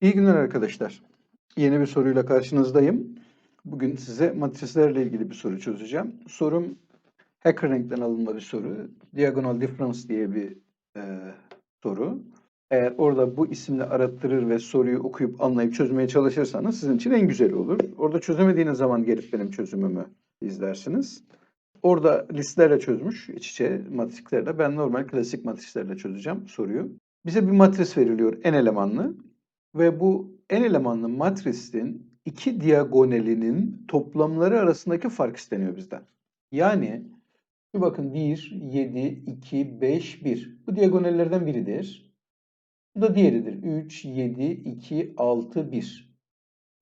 İyi günler arkadaşlar. Yeni bir soruyla karşınızdayım. Bugün size matrislerle ilgili bir soru çözeceğim. Sorum Hackering'den alınma bir soru. Diagonal Difference diye bir e, soru. Eğer orada bu isimle arattırır ve soruyu okuyup anlayıp çözmeye çalışırsanız sizin için en güzeli olur. Orada çözemediğiniz zaman gelip benim çözümümü izlersiniz. Orada listelerle çözmüş iç içe matrislerle. Ben normal klasik matrislerle çözeceğim soruyu. Bize bir matris veriliyor n elemanlı. Ve bu n elemanlı matrisin iki diagonalinin toplamları arasındaki fark isteniyor bizden. Yani şu bakın 1, 7, 2, 5, 1. Bu diagonallerden biridir. Bu da diğeridir. 3, 7, 2, 6, 1.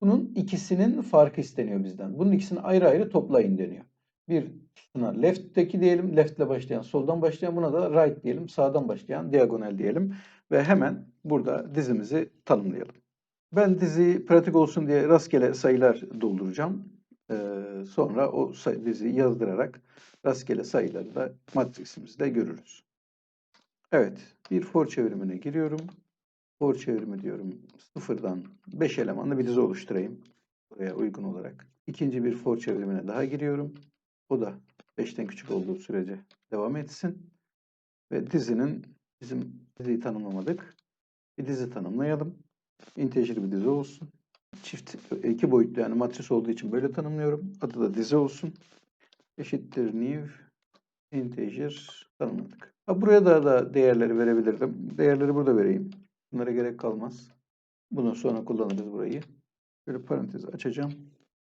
Bunun ikisinin farkı isteniyor bizden. Bunun ikisini ayrı ayrı toplayın deniyor. Bir buna left'teki diyelim, left ile başlayan, soldan başlayan buna da right diyelim, sağdan başlayan diagonal diyelim. Ve hemen burada dizimizi tanımlayalım. Ben diziyi pratik olsun diye rastgele sayılar dolduracağım. Ee, sonra o say- diziyi yazdırarak rastgele sayıları da matrisimizde görürüz. Evet, bir for çevirimine giriyorum. For çevirimi diyorum. Sıfırdan 5 elemanlı bir dizi oluşturayım. Buraya uygun olarak. İkinci bir for çevirimine daha giriyorum. O da 5'ten küçük olduğu sürece devam etsin. Ve dizinin bizim diziyi tanımlamadık. Bir dizi tanımlayalım. Integer bir dizi olsun. Çift iki boyutlu yani matris olduğu için böyle tanımlıyorum. Adı da dizi olsun. Eşittir new integer tanımladık. Ha, buraya da, da değerleri verebilirdim. Değerleri burada vereyim. Bunlara gerek kalmaz. Bunu sonra kullanırız burayı. Böyle parantez açacağım.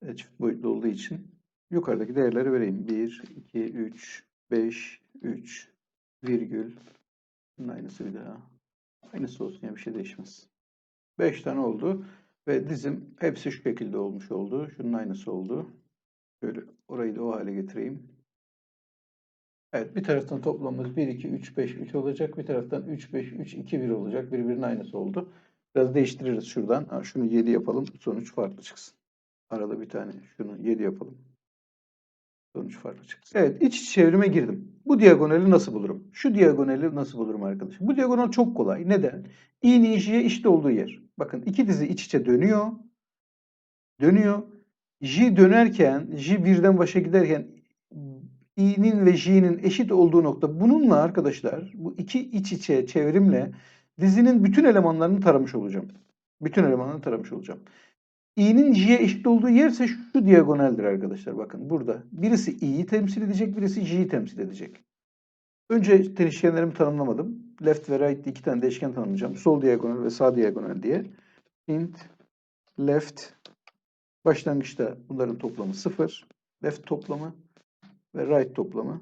E, çift boyutlu olduğu için yukarıdaki değerleri vereyim. 1, 2, 3, 5, 3, virgül. Bunun aynısı bir daha. Aynısı olsun ya bir şey değişmez. 5 tane oldu. Ve dizim hepsi şu şekilde olmuş oldu. Şunun aynısı oldu. Şöyle orayı da o hale getireyim. Evet bir taraftan toplamımız 1, 2, 3, 5, 3 olacak. Bir taraftan 3, 5, 3, 2, 1 olacak. Birbirinin aynısı oldu. Biraz değiştiririz şuradan. Ha, şunu 7 yapalım. Sonuç farklı çıksın. Arada bir tane şunu 7 yapalım. Sonuç farklı çıksın. Evet iç çevrime girdim. Bu diagonali nasıl bulurum? Şu diagonali nasıl bulurum arkadaşım? Bu diagonal çok kolay. Neden? i'nin j'ye eşit olduğu yer. Bakın iki dizi iç içe dönüyor. Dönüyor. J dönerken, J birden başa giderken i'nin ve j'nin eşit olduğu nokta. Bununla arkadaşlar bu iki iç içe çevrimle dizinin bütün elemanlarını taramış olacağım. Bütün elemanlarını taramış olacağım. İ'nin j'ye eşit olduğu yerse şu diagonaldir arkadaşlar. Bakın burada. Birisi i'yi temsil edecek, birisi j'yi temsil edecek. Önce değişkenlerimi tanımlamadım. Left ve right iki tane değişken tanımlayacağım. Sol diagonal ve sağ diagonal diye. int left başlangıçta bunların toplamı 0. Left toplamı ve right toplamı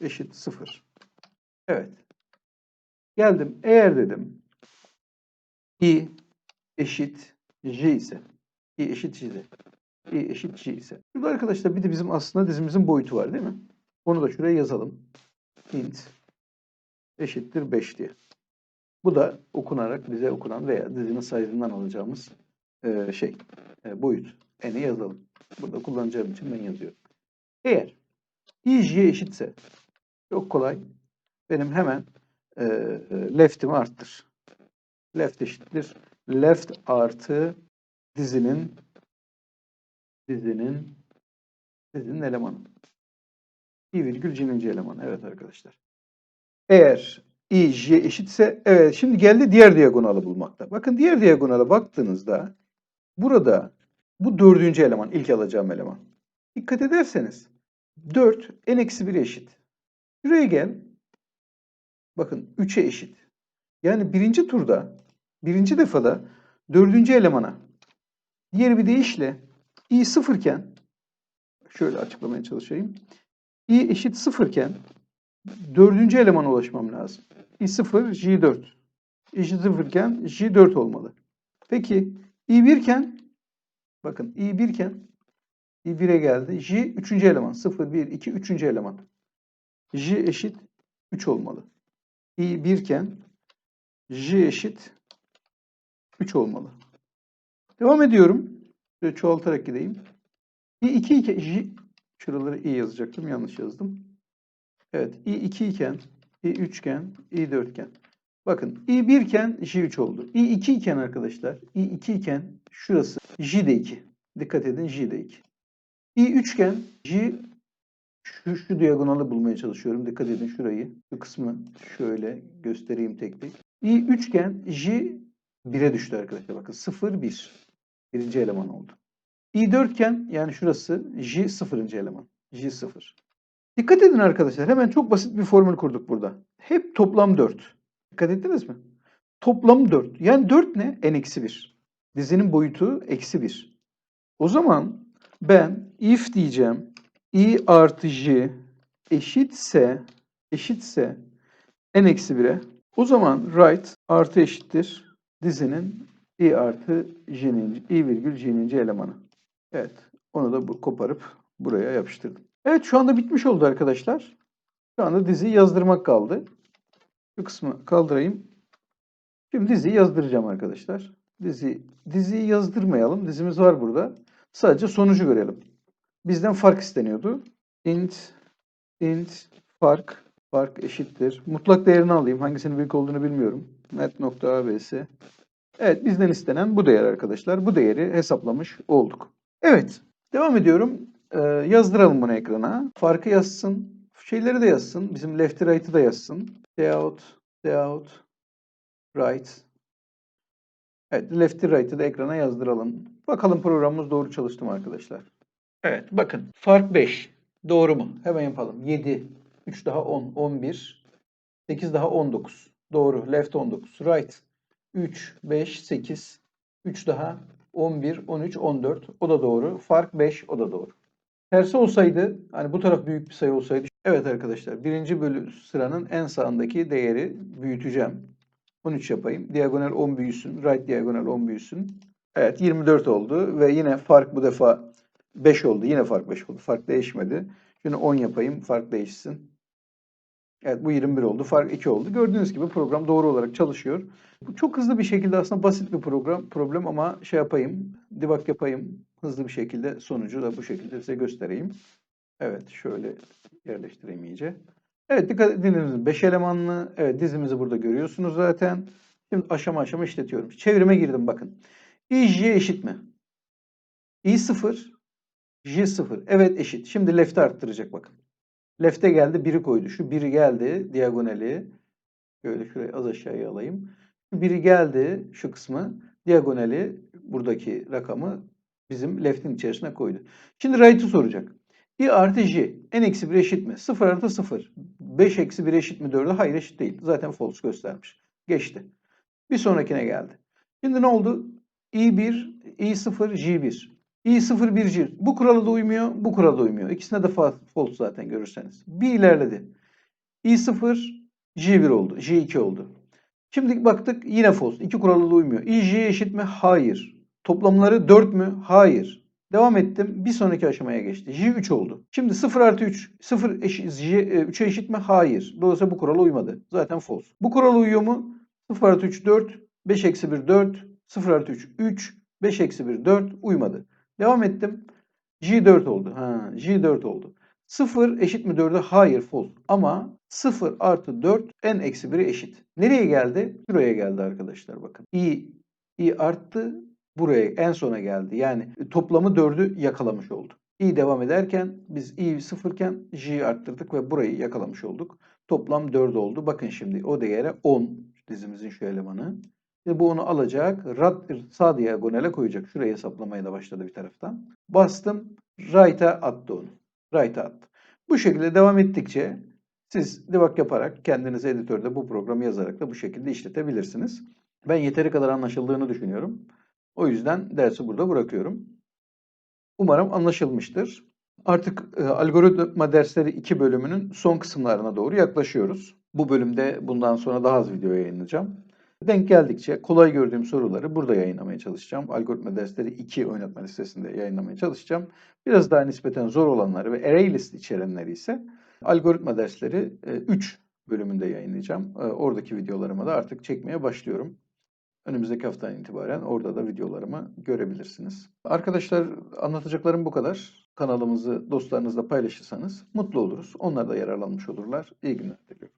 eşit 0. Evet. Geldim. Eğer dedim i eşit j ise i eşit j ise i eşit j ise. Burada arkadaşlar bir de bizim aslında dizimizin boyutu var değil mi? Onu da şuraya yazalım. int eşittir 5 diye. Bu da okunarak bize okunan veya dizinin sayısından alacağımız e, şey, e, boyut. N'i yazalım. Burada kullanacağım için ben yazıyorum. Eğer i j'ye eşitse çok kolay. Benim hemen e, e, left'imi arttır. Left eşittir. Left artı dizinin dizinin dizinin elemanı. i virgül c'ninci elemanı. Evet arkadaşlar. Eğer i j eşitse evet şimdi geldi diğer diagonalı bulmakta. Bakın diğer diagonala baktığınızda burada bu dördüncü eleman ilk alacağım eleman. Dikkat ederseniz 4 n eksi 1'e eşit. Şuraya gel. Bakın 3'e eşit. Yani birinci turda birinci defada dördüncü elemana diğer bir deyişle i sıfırken şöyle açıklamaya çalışayım. i eşit sıfırken dördüncü elemana ulaşmam lazım. i0 j4. i0 iken j4 olmalı. Peki i1 iken bakın i1 iken i1'e geldi. j üçüncü eleman. 0, 1, 2, üçüncü eleman. j eşit 3 olmalı. i1 iken j eşit 3 olmalı. Devam ediyorum. Şöyle çoğaltarak gideyim. i2 iken j şuraları i yazacaktım. Yanlış yazdım. Evet. i2 iken, i3 iken, i4 iken. Bakın i1 iken j3 oldu. i2 iken arkadaşlar i2 iken şurası j de 2. Dikkat edin j de 2. i3 iken j şu, şu diagonali bulmaya çalışıyorum. Dikkat edin şurayı. Şu kısmı şöyle göstereyim tek tek. i3 iken j 1'e düştü arkadaşlar. Bakın 0 1. Birinci eleman oldu. i4 iken yani şurası j sıfırıncı eleman. j 0. Dikkat edin arkadaşlar. Hemen çok basit bir formül kurduk burada. Hep toplam 4. Dikkat ettiniz mi? Toplam 4. Yani 4 ne? n eksi 1. Dizinin boyutu eksi 1. O zaman ben if diyeceğim i artı j eşitse eşitse n eksi 1'e o zaman right artı eşittir dizinin i artı j'nin i virgül j'ninci elemanı. Evet. Onu da bu koparıp buraya yapıştırdım. Evet şu anda bitmiş oldu arkadaşlar. Şu anda diziyi yazdırmak kaldı. Şu kısmı kaldırayım. Şimdi diziyi yazdıracağım arkadaşlar. Dizi, diziyi yazdırmayalım. Dizimiz var burada. Sadece sonucu görelim. Bizden fark isteniyordu. int int fark fark eşittir. Mutlak değerini alayım. Hangisinin büyük olduğunu bilmiyorum. net.abs Evet bizden istenen bu değer arkadaşlar. Bu değeri hesaplamış olduk. Evet devam ediyorum. Ee, yazdıralım bunu ekrana. Farkı yazsın. Şeyleri de yazsın. Bizim left right'ı da yazsın. Layout, layout, right. Evet, left right'ı da ekrana yazdıralım. Bakalım programımız doğru çalıştı mı arkadaşlar? Evet, bakın. Fark 5. Doğru mu? Hemen yapalım. 7, 3 daha 10, 11, 8 daha 19. Doğru. Left 19. Right 3, 5, 8, 3 daha 11, 13, 14. O da doğru. Fark 5. O da doğru. Tersi olsaydı, hani bu taraf büyük bir sayı olsaydı. Evet arkadaşlar, birinci bölü sıranın en sağındaki değeri büyüteceğim. 13 yapayım. Diagonal 10 büyüsün. Right diagonal 10 büyüsün. Evet 24 oldu ve yine fark bu defa 5 oldu. Yine fark 5 oldu. Fark değişmedi. Şimdi 10 yapayım. Fark değişsin. Evet bu 21 oldu. Fark 2 oldu. Gördüğünüz gibi program doğru olarak çalışıyor. Bu çok hızlı bir şekilde aslında basit bir program problem ama şey yapayım. Debug yapayım. Hızlı bir şekilde sonucu da bu şekilde size göstereyim. Evet şöyle yerleştireyim iyice. Evet dikkat ediniz 5 elemanlı. Evet dizimizi burada görüyorsunuz zaten. Şimdi aşama aşama işletiyorum. Çevirime girdim bakın. i j eşit mi? i 0 j 0. Evet eşit. Şimdi left'e arttıracak bakın. Left'e geldi biri koydu. Şu biri geldi diagonali. Şöyle şurayı az aşağıya alayım. Şu biri geldi şu kısmı. Diagonali buradaki rakamı bizim left'in içerisine koydu. Şimdi right'ı soracak. i artı j n eksi 1 eşit mi? 0 artı 0. 5 eksi 1 eşit mi 4'e? Hayır eşit değil. Zaten false göstermiş. Geçti. Bir sonrakine geldi. Şimdi ne oldu? i1, i0, j1. İ0, 1, j. Bu kurala da uymuyor, bu kurala da uymuyor. İkisine de fa- false zaten görürseniz. Bir ilerledi. i0, j1 oldu. j2 oldu. Şimdi baktık yine false. İki kurala da uymuyor. i, j eşit mi? Hayır. Toplamları 4 mü? Hayır. Devam ettim. Bir sonraki aşamaya geçti. J 3 oldu. Şimdi 0 artı 3. 0 eşit, J, 3'e eşit mi? Hayır. Dolayısıyla bu kurala uymadı. Zaten false. Bu kurala uyuyor mu? 0 artı 3 4. 5 eksi 1 4. 0 artı 3 3. 5 eksi 1 4. Uymadı. Devam ettim. J 4 oldu. Ha, J 4 oldu. 0 eşit mi 4'e? Hayır false. Ama 0 artı 4 n eksi 1'e eşit. Nereye geldi? Şuraya geldi arkadaşlar bakın. i, i arttı buraya en sona geldi. Yani toplamı 4'ü yakalamış oldu. i devam ederken biz i sıfırken j'yi arttırdık ve burayı yakalamış olduk. Toplam 4 oldu. Bakın şimdi o değere 10 dizimizin şu elemanı. Ve bu onu alacak. Rad, sağ diagonale koyacak. Şuraya hesaplamaya da başladı bir taraftan. Bastım. Right'a attı onu. Right'a attı. Bu şekilde devam ettikçe siz debug yaparak kendiniz editörde bu programı yazarak da bu şekilde işletebilirsiniz. Ben yeteri kadar anlaşıldığını düşünüyorum. O yüzden dersi burada bırakıyorum. Umarım anlaşılmıştır. Artık e, algoritma dersleri 2 bölümünün son kısımlarına doğru yaklaşıyoruz. Bu bölümde bundan sonra daha az video yayınlayacağım. Denk geldikçe kolay gördüğüm soruları burada yayınlamaya çalışacağım. Algoritma dersleri 2 oynatma listesinde yayınlamaya çalışacağım. Biraz daha nispeten zor olanları ve array list içerenleri ise algoritma dersleri 3 bölümünde yayınlayacağım. E, Oradaki videolarımı da artık çekmeye başlıyorum. Önümüzdeki haftadan itibaren orada da videolarımı görebilirsiniz. Arkadaşlar anlatacaklarım bu kadar. Kanalımızı dostlarınızla paylaşırsanız mutlu oluruz. Onlar da yararlanmış olurlar. İyi günler diliyorum.